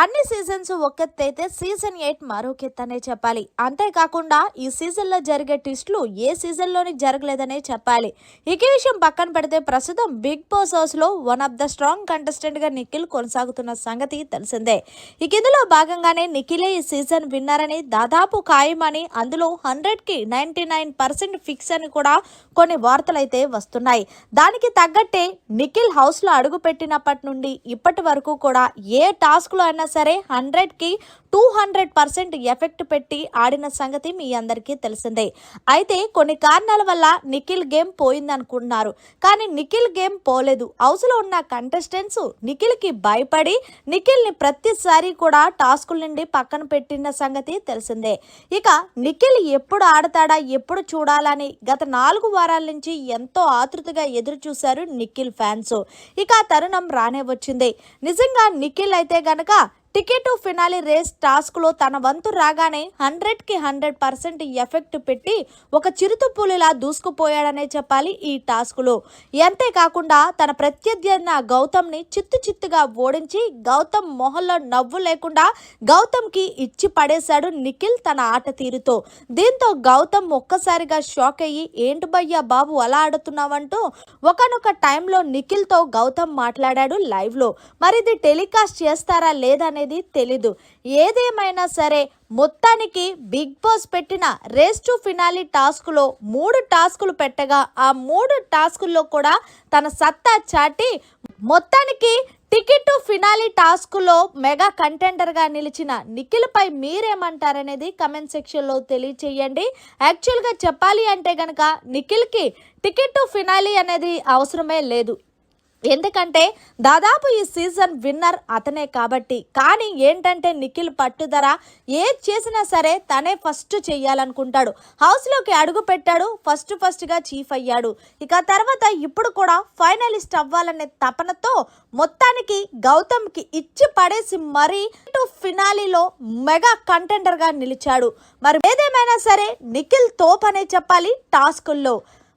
అన్ని సీజన్స్ ఒకెత్తైతే season eight మరొకెత్తనే చెప్పాలి. అంతేకాకుండా ఈ సీజన్లో జరిగే ట్విస్టులు ఏ సీజన్లోని జరగలేదనే చెప్పాలి. ఇక విషయం పక్కన పెడితే ప్రస్తుతం బిగ్ బాస్ హౌస్లో వన్ ఆఫ్ ద స్ట్రాంగ్ కంటెస్టెంట్గా నిఖిల్ కొనసాగుతున్న సంగతి తెలిసిందే. ఇక ఇందులో భాగంగానే నిఖిలే ఈ సీజన్ విన్నర్ అని దాదాపు ఖాయమని అందులో హండ్రెడ్కి నైంటీ నైన్ పర్సెంట్ ఫిక్స్ అని కూడా కొన్ని వార్తలైతే వస్తున్నాయి. దానికి తగ్గట్టే నిఖిల్ హౌస్లో అడుగు పెట్టినప్పటి నుండి ఇప్పటి వరకు కూడా ఏ టాస్క్లో అయినా సరే హండ్రెడ్కి టూ హండ్రెడ్ పర్సెంట్ ఎఫెక్ట్ పెట్టి ఆడిన సంగతి మీ అందరికీ తెలిసిందే. అయితే కొన్ని కారణాల వల్ల నిఖిల్ గేమ్ పోయిందనుకుంటున్నారు. కానీ నిఖిల్ గేమ్ పోలేదు. హౌస్లో ఉన్న కంటెస్టెంట్స్ నిఖిల్కి భయపడి నిఖిల్ని ప్రతిసారి కూడా టాస్కుల నుండి పక్కన పెట్టిన సంగతి తెలిసిందే. ఇక నిఖిల్ ఎప్పుడు ఆడతాడా ఎప్పుడు చూడాలని గత నాలుగు వారాల నుంచి ఎంతో ఆతృతగా ఎదురు చూశారు నిఖిల్ ఫ్యాన్స్. ఇక ఆ తరుణం రానే వచ్చింది. నిజంగా నిఖిల్ అయితే గనక టికెట్ ఫినాలి రేస్ టాస్క్లో తన వంతు రాగానే హండ్రెడ్కి హండ్రెడ్ పర్సెంట్ ఎఫెక్ట్ పెట్టి ఒక చిరుత పులిలా దూసుకుపోయాడనే చెప్పాలి ఈ టాస్క్లో. అంతేకాకుండా తన ప్రత్యర్థి అయిన గౌతమ్ని చిత్తు చిత్తుగా ఓడించి గౌతమ్ మొహంలో నవ్వు లేకుండా గౌతమ్కి ఇచ్చి పడేశాడు నిఖిల్ తన ఆట తీరుతో. దీంతో గౌతమ్ ఒక్కసారిగా షాక్ అయ్యి ఏంటి భయ్యా బాబు అలా ఆడుతున్నావంటూ? ఒకనొక టైంలో నిఖిల్తో గౌతమ్ మాట్లాడాడు లైవ్లో. మరి ఇది టెలికాస్ట్ చేస్తారా అనేది తెలీదు. ఏదేమైనా సరే మొత్తానికి బిగ్ బాస్ పెట్టిన రేస్ టు ఫినాలి టాస్క్లో మూడు టాస్కులు పెట్టగా ఆ మూడు టాస్కుల్లో కూడా తన సత్తా చాటి మొత్తానికి టికెట్ టు ఫినాలి టాస్క్లో మెగా కంటెండర్గా నిలిచిన నిఖిల్పై మీరేమంటారనేది కమెంట్ సెక్షన్లో తెలియచేయండి. యాక్చువల్గా చెప్పాలి అంటే గనక నిఖిల్కి టికెట్ టు ఫినాలి అనేది అవసరమే లేదు. ఎందుకంటే దాదాపు ఈ సీజన్ విన్నర్ అతనే కాబట్టి. కానీ ఏంటంటే నిఖిల్ పట్టుదర ఏది చేసినా సరే తనే ఫస్ట్ చేయాలనుకుంటాడు. హౌస్లోకి అడుగు పెట్టాడు ఫస్ట్ ఫస్ట్గా చీఫ్ అయ్యాడు. ఇక తర్వాత ఇప్పుడు కూడా ఫైనలిస్ట్ అవ్వాలనే తపనతో మొత్తానికి గౌతమ్కి ఇచ్చి పడేసి మరీ టు ఫినాలీలో మెగా కంటెండర్గా నిలిచాడు. మరి ఏదేమైనా సరే నిఖిల్ తోప్ అనే చెప్పాలి టాస్కుల్లో.